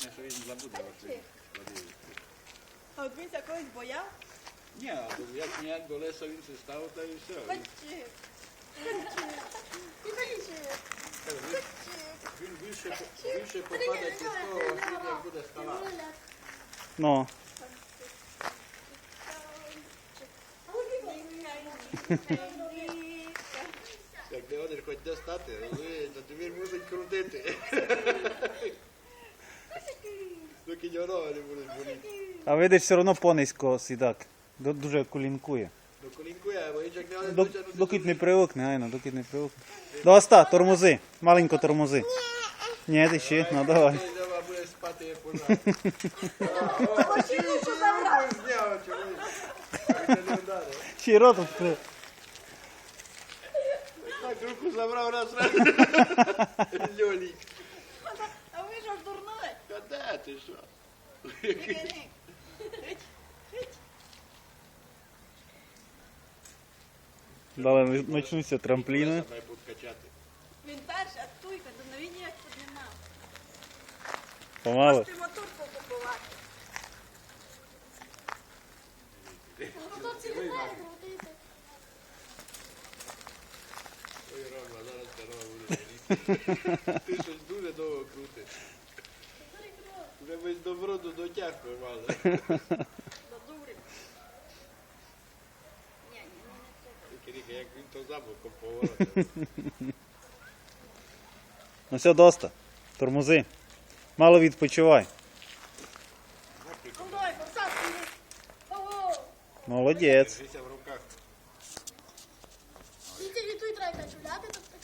Що він забуде вас. А от він ся колись бояв? Ні, а як ніяк до леса він се став, та і все. Він, Хоче. він, більше, більше попаде під того, як буде ставати. Ну, Як не один хоч де стати, розумієте, то він мусить крутити. А видиш, все одно понизько сідак. Дуже колінкує. До як не привикне, айно, доки не привикне. Доста, тормози. Маленько тормози. Ні, ти ще, ну давай. Ще рот відкрив. Так руку забрав раз раз. Льолік. А ви ж аж дурной. Та де ти що? Далі почнуться трампліни. Він перший, а туйка, то він ніяк піднімав. Помало. Можете мотор покупувати. Ой, Рома, зараз це буде. Ти щось дуже довго крутиш. Вже весь до вроду дотяг мали. Киріха, як він то забуком поворотив. Ну все, доста. Тормози. Мало відпочивай. Молодець. Дивіться в